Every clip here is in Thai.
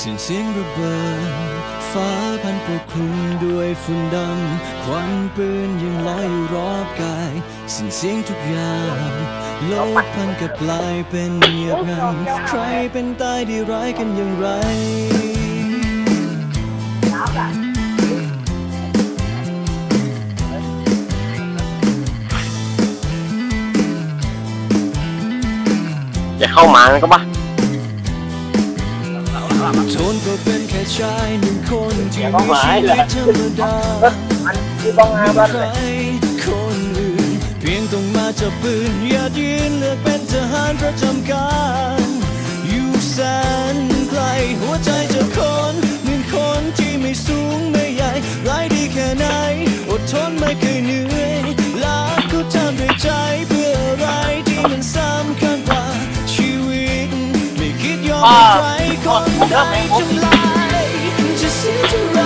สิ้นเสียงระเบิดฟ้าพันปกคลุมด้วยฝุ่นดำควันปืนยังลอยอยู่รอบกายสิ้นเสียงทุกอย่างโลกพันกับกลายเป็นเงียบงันใครเป็นตายดีร้ายกันอย่างไรอย่าเข้ามานะก็บ้า เป็นแค่ชายหนึ่งคนที่มีชีวิตธรรมดามันที่บ้องอาบ้านใครคนอื่นเพียงต้องมาจับปืนอย่ายืนเลือกเป็นทหารประจำการอยู่แสนไกลหัวใจจะคนหมือนคนที่ไม่สูงไม่ใหญ่ร้ายดีแค่ไหนอดทนไม่เคยเหนื่อยรักก็ทำด้วยใจเพื่ออะไรที่มันสำคัญกว่าชีวิตไม่คิดยอมใคร คนใดทำลายจะเสียเท่าไร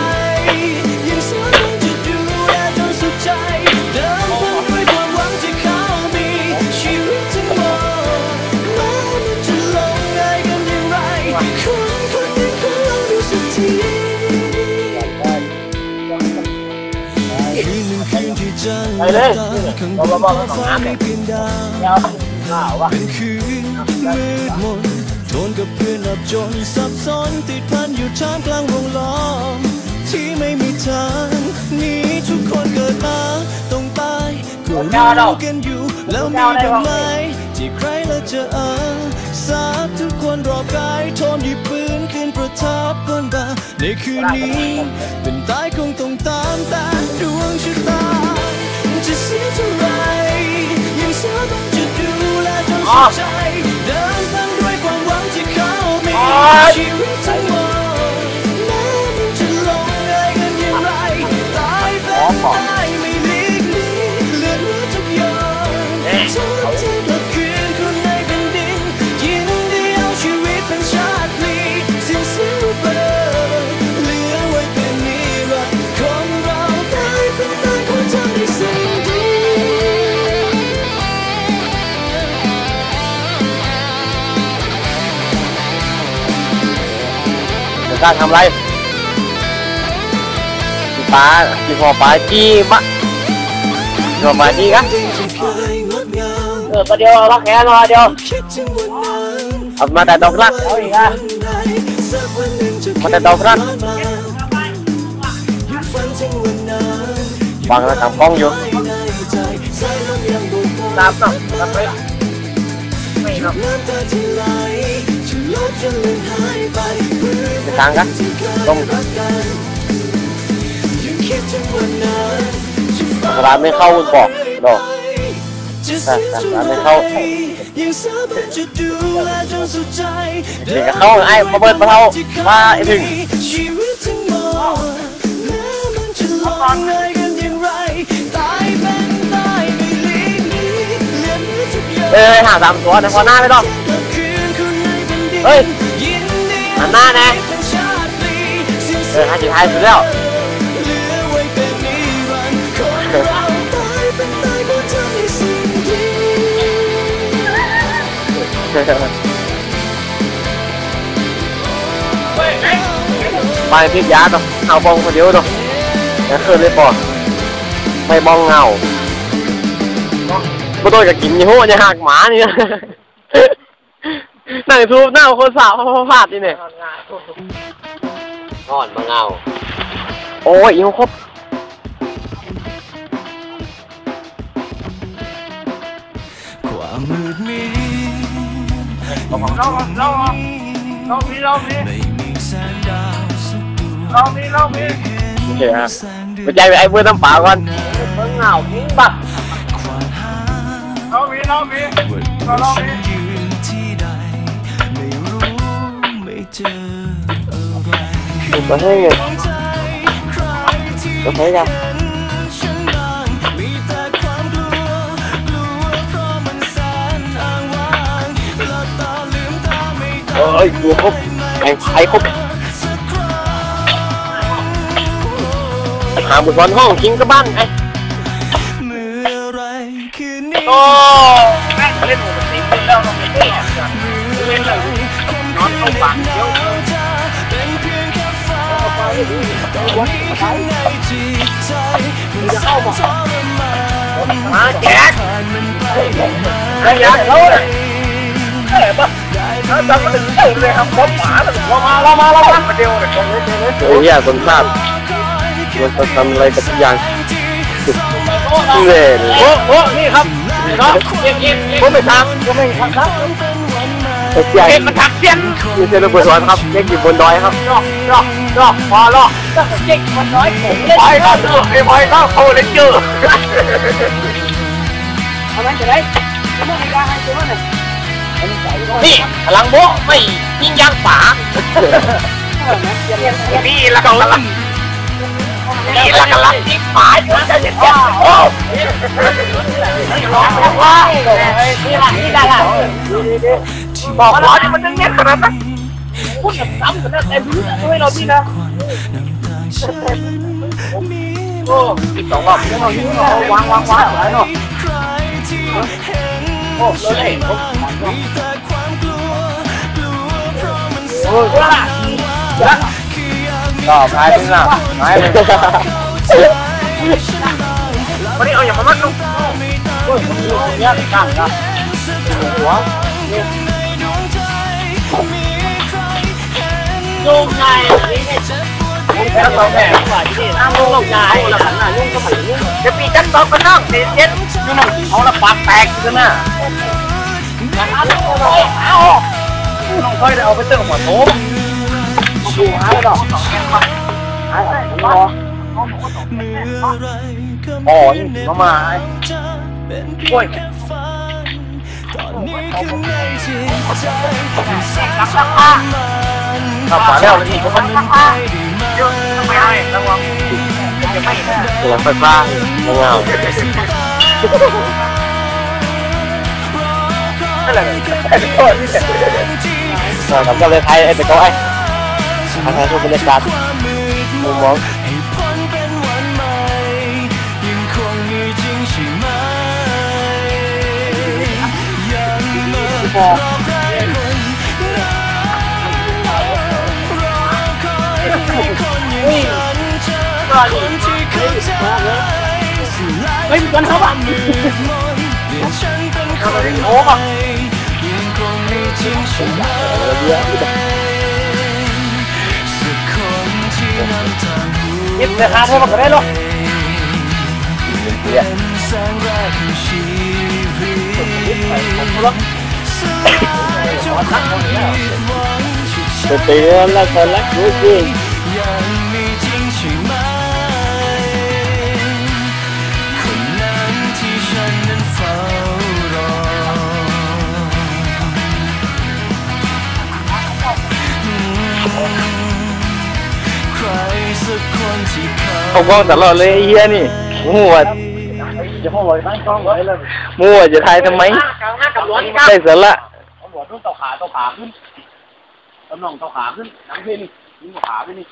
ยังสามารถจะดูแลจนสุดใจเดิมพันด้วยความหวังที่เขามีชีวิตทั้งหมดแม้มันจะลงง่ายกันอย่างไรคนคนหนึ่งขอเราดูสักทีคืนหนึ่งคืนที่จันทร์และตาข้างบนฟ้าไม่เพียงดา เป็นคืนมืดมนทนกับเพื่อนหลับจนสับสนติดพันอยู่ท่ามกลางวงล้อมที่ไม่มีทางหนี้ทุกคนเกิดมาต้องตายก็รู้กันอยู่แล้วมีบ้างไหมที่ใครละจะเออสาบทุกคนรอบกายทนหยิบปืนขึ้นประทับบนบ่าในคืนนี้ เป็นตายคงต้องตามแต่ดวงชะตาจะเสียเท่าไร แกล้าทำไรจีปลาจีพอปลาจีมะจีพอปลาจีกะเออประเดี๋ยวรักแค่รอเดียวเอามาแต่ดอกรักเอาอีกอะมาแต่ดอกรักฟังแล้วทำกล้องอยู่ตามเนาะตามไปไม่เนาะ ไปทางกันต้มร้านไม่เข้าคุณบอกดอกแต่ร้านไม่เข้ายังจะเด็กเข้าไอ้มาเบิดมาเข้ามาไอ้ถึงชีวิตทั้งหมดแม้มันจะลงง่ายกันอย่างเป็นตายไม่หลีกหนีเลือนนี้ทุกอย่างเอ้ยหาสามตัวแต่พอหน้าไม่ต้องเฮ้ย หันหน้าน่เออห้าสิบห้าสุดแล้วไว้เป็นนิรันดร์คนเราตายเป็นตายก็ทำในสิ่งดีไปพิษยาต้องเอาบองคนเดียวต้องแล้วคืนเลยปอดไม่บองเงาบ่ต้องจะกินยี่ห้อจะหักหมาเนี่นะนั่งทูบหน้าคนสาวพาพาดนี่เนี่ยอ่อนมาเงาโอ้ยอีกครบความมืดมิดเราเราเราเรามีเรามีไม่มีแสงดาวสักดวงเรามีเรามีโอเคฮะไปใจไปไอ้เบื่อน้ำเปล่าก่อนมึงเงามึงบักควานหาเรามีเรามีว่าว่าฉั เจออะไรถูกมาให้ไงมองใจใครที่ก็ใช้กันเห็นฉันบ้างมีแต่ความกลัวเพราะมันแสนอ้างางหลับตาไม่ได้เอ้ยกลัวครบไอ้ไอ้ครบสักหาบุตรบอลห้องคิงก็บ้านไอ้ ข้างในจิตใจมันสับสนมามาแจกมันไประยะเขาเลยได้ถ้าจำมันถึงเลยครับผมหมาเลยเรามาเรามาเรามาเดียวเลยเฮ้ยอย่าคนทราบมันจะทำอะไรกับทุกอย่างเล่นโอ้โหนี่ครับเนาะเย็นเย็นผมไม่ทำผมไม่ทำครับเอ็มันถักเสียนมีเซนบนสวนครับเจ๊กอยู่บนดอยครับรอกรอก รอกพอรอกเจ๊กบนดอยผมเล่นไปครับไอ้บอยครับเขาเล่นเยอะเอาไหมจะได้จะไม่ได้ให้ตัวนึงนี่พลัง โบไม่ยิงยางป่านี่ละกันละนี่ละกันละยิงป่าอยู่จะเห็นว่าโอ้ว้าวนี่ละนี่ละบอกว่ามันนึงเนี่ยขนาดนั้นพูดกับซ้ำกันะเต็มให้เราพี่นะโอ้สิบสองรอบวางวางวางอะไรเนาะใครที่เห็นโอ้เลยผมมีแต่ความกลัวกลัวเพราะโอ้ยว่าละคืออยากมีต่อพายเป็นลักพายเป็นเข้าใจฉันบ้างวันนี้เอาอย่างมามัดลูกไม่ต้องโอ้ยผมอยู่ตรงนี้ข้างนหัวในด ห็นลูกนายเจ็บปวดผมแพ้สองแผลกว่าที่นี่น้ำลูกนายละขันหน้ายุ่งก็ผันยุ่งจะปีจันตอกกันนองเย็นเย็นนี่มันเขาละปากแตกกันน่ะเอาเอาน้องค่อยได้เอาไปเติมหัวโถมดูหาแล้วดอกสองแก้วมาหายไปรอเมื่อไรก็อ๋อไม่นี่นึกมามาจะเป็นเพียงแค่ฝันตอนนี้ข้างในจิตใจมันสับสนมัน ขับมาแล้วนี่ผมมันไปไม่ให้ระวังจะไม่ระวังไฟฟ้าเงานั่นแหละโทษที่เสร็จผมก็เลยไทยไอ้เป็นเขาไอ้ทางไทยทุกบรรยากาศความมืดมมุมมองให้พ้ เจอคนที่เข้าใจสิ่งไรความมืดมนเปลี่ยนฉันเป็นคนใหม่ยังคงมีจริงใช่ไหมสักคนที่นำทางหัวยิบเลยครับให้มันก็ได้หรอเป็นแสงแรกของชีวิตสลายจนความผิดหวังที่ฉันเตือนแล้วคนรักรู้จริง เขาเขากล้องตลอดเลยไอ้เฮียนี่มั่วจะห้องลอยตั้งกล้องไว้เลยมั่วจะทายทำไมได้สาระตำรวจต้องเตาขาเตาขาขึ้นตำรวจเตาขาขึ้นน้ำเพนี่ยิงขาไปนี่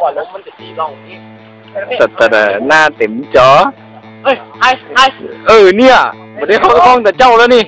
ก่อนลงมันจะตีร่องนี่แต่แต่หน้าเต็มจอเฮ้ยไอ้ไอ้เออเนี่ยไม่ได้เข้ากล้องแต่เจ้าแล้วนี่